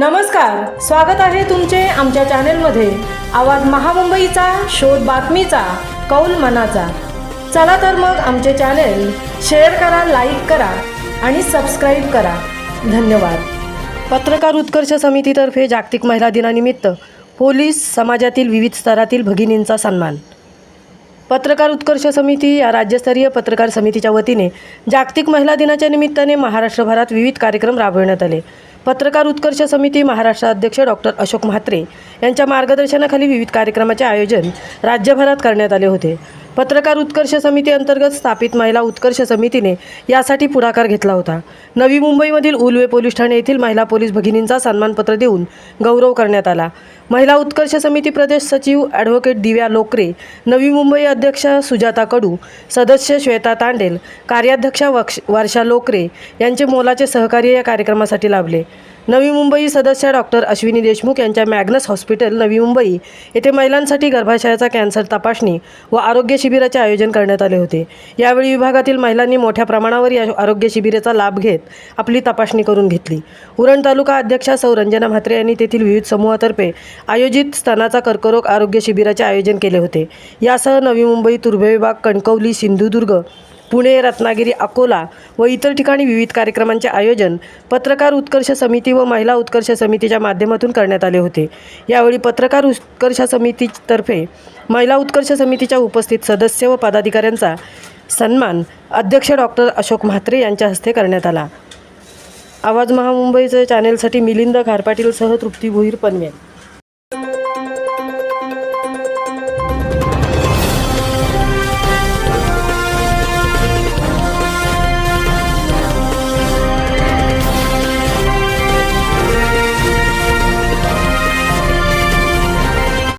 नमस्कार स्वागत आहे तुमचे आमच्या चॅनेलमध्ये. आवाज महामुंबईचा शोध बातमीचा कौल मनाचा. चला तर मग आमचे चॅनेल शेअर करा लाईक करा आणि सबस्क्राईब करा. धन्यवाद. पत्रकार उत्कर्ष समितीतर्फे जागतिक महिला दिनानिमित्त पोलीस समाजातील विविध स्तरातील भगिनींचा सन्मान. पत्रकार उत्कर्ष समिती या राज्यस्तरीय पत्रकार समितीच्या वतीने जागतिक महिला दिनाच्या निमित्ताने महाराष्ट्रभरात विविध कार्यक्रम राबविण्यात आले. पत्रकार उत्कर्ष समिती महाराष्ट्र अध्यक्ष डॉक्टर अशोक म्हात्रे यांच्या मार्गदर्शनाखाली विविध कार्यक्रमाचे आयोजन राज्यभरात करण्यात आले होते. पत्रकार उत्कर्ष समिती अंतर्गत स्थापित महिला उत्कर्ष समितीने यासाठी पुढाकार घेतला होता. नवी मुंबईमधील उलवे पोलीस ठाणे येथील महिला पोलीस भगिनींचा सन्मानपत्र देऊन गौरव करण्यात आला. महिला उत्कर्ष समिती प्रदेश सचिव ॲडव्होकेट दिव्या लोकरे नवी मुंबई अध्यक्ष सुजाता कडू सदस्य श्वेता तांडेल कार्याध्यक्षा वक्ष वर्षा लोकरे यांचे मोलाचे सहकार्य या कार्यक्रमासाठी लाभले. नवी मुंबई सदस्य डॉक्टर अश्विनी देशमुख यांच्या मॅग्नस हॉस्पिटल नवी मुंबई येथे महिलांसाठी गर्भाशयाचा कॅन्सर तपासणी व आरोग्य शिबिराचे आयोजन करण्यात आले होते. यावेळी विभागातील महिलांनी मोठ्या प्रमाणावर या आरोग्य शिबिराचा लाभ घेत आपली तपासणी करून घेतली. उरण तालुका अध्यक्षा सौ रंजना म्हात्रे यांनी तेथील विविध समूहातर्फे आयोजित स्तनाचा कर्करोग आरोग्य शिबिराचे आयोजन केले होते. यासह नवी मुंबई तुर्भे विभाग कणकवली सिंधुदुर्ग पुणे रत्नागिरी अकोला व इतर ठिकाणी विविध कार्यक्रमांचे आयोजन पत्रकार उत्कर्ष समिती व महिला उत्कर्ष समितीच्या माध्यमातून करण्यात आले होते. यावेळी पत्रकार उत्कर्ष समितीतर्फे महिला उत्कर्ष समितीच्या उपस्थित सदस्य व पदाधिकाऱ्यांचा सन्मान अध्यक्ष डॉक्टर अशोक म्हात्रे यांच्या हस्ते करण्यात आला. आवाज महामुंबईचं चॅनेलसाठी मिलिंद घारपाटीलसह तृप्ती भोईर पनवेल.